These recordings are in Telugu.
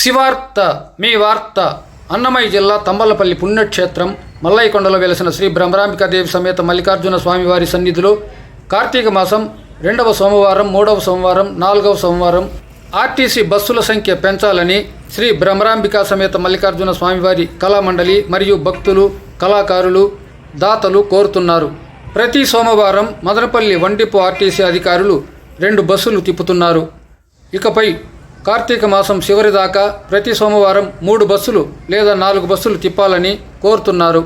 శివార్త మీ వార్త అన్నమయ్య జిల్లా తంబలపల్లి పుణ్యక్షేత్రం మల్లయ్యకొండలో వెలసిన శ్రీ బ్రహ్మరాంబికాదేవి సమేత మల్లికార్జున స్వామివారి సన్నిధిలో కార్తీక మాసం రెండవ సోమవారం మూడవ సోమవారం నాలుగవ సోమవారం ఆర్టీసీ బస్సుల సంఖ్య పెంచాలని శ్రీ బ్రహ్మరాంబికా సమేత మల్లికార్జున స్వామివారి కళామండలి మరియు భక్తులు కళాకారులు దాతలు కోరుతున్నారు. ప్రతి సోమవారం మదనపల్లి వండిపు ఆర్టీసీ అధికారులు రెండు బస్సులు తిప్పుతున్నారు. ఇకపై కార్తీక మాసం చివరి దాకా ప్రతి సోమవారం మూడు బస్సులు లేదా నాలుగు బస్సులు తిప్పాలని కోరుతున్నారు.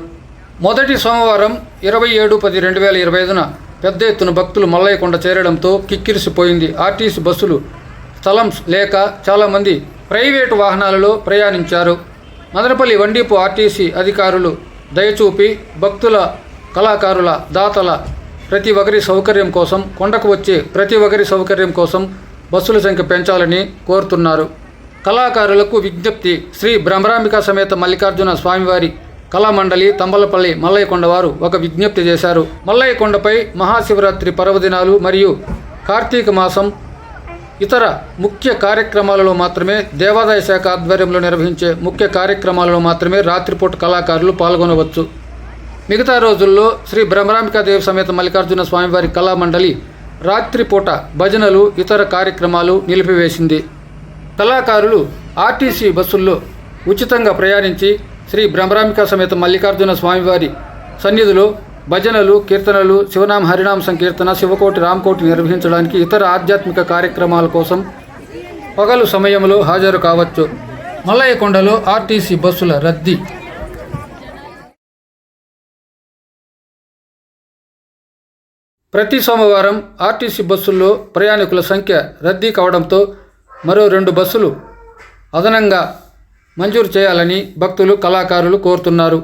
మొదటి సోమవారం ఇరవై ఏడు పది రెండు వేల ఇరవై ఐదున పెద్ద ఎత్తున భక్తులు మల్లయ్యకొండ చేరడంతో కిక్కిరిసిపోయింది ఆర్టీసీ బస్సులు. స్థలం లేక చాలామంది ప్రైవేటు వాహనాలలో ప్రయాణించారు. మదనపల్లి వండీపు ఆర్టీసీ అధికారులు దయచూపి భక్తుల కళాకారుల దాతల ప్రతి ఒక్కరి సౌకర్యం కోసం కొండకు వచ్చే ప్రతి ఒక్కరి సౌకర్యం కోసం బస్సుల సంఖ్య పెంచాలని కోరుతున్నారు. కళాకారులకు విజ్ఞప్తి శ్రీ భ్రమరాంబిక సమేత మల్లికార్జున స్వామివారి కళామండలి తంబలపల్లి మల్లయ్యకొండ వారు ఒక విజ్ఞప్తి చేశారు. మల్లయ్యకొండపై మహాశివరాత్రి పర్వదినాలు మరియు కార్తీక మాసం ఇతర ముఖ్య కార్యక్రమాలలో మాత్రమే దేవాదాయ శాఖ ఆధ్వర్యంలో నిర్వహించే ముఖ్య కార్యక్రమాలలో మాత్రమే రాత్రిపూట కళాకారులు పాల్గొనవచ్చు. మిగతా రోజుల్లో శ్రీ బ్రహ్మరాంబికాదేవి సమేత మల్లికార్జున స్వామివారి కళామండలి రాత్రిపూట భజనలు ఇతర కార్యక్రమాలు నిలిపివేసింది. కళాకారులు ఆర్టీసీ బస్సుల్లో ఉచితంగా ప్రయాణించి శ్రీ భ్రమరాంబిక సమేత మల్లికార్జున స్వామివారి సన్నిధిలో భజనలు కీర్తనలు శివనామ హరినామ సంకీర్తన శివకోటి రామకోటి నిర్వహించడానికి ఇతర ఆధ్యాత్మిక కార్యక్రమాల కోసం పగలు సమయంలో హాజరు కావచ్చు. మల్లయ్యకొండలో ఆర్టీసీ బస్సుల రద్దీ ప్రతి సోమవారం ఆర్టీసీ బస్సుల్లో ప్రయాణికుల సంఖ్య రద్దీ కావడంతో మరో రెండు బస్సులు అదనంగా మంజూరు చేయాలని భక్తులు కళాకారులు కోరుతున్నారు.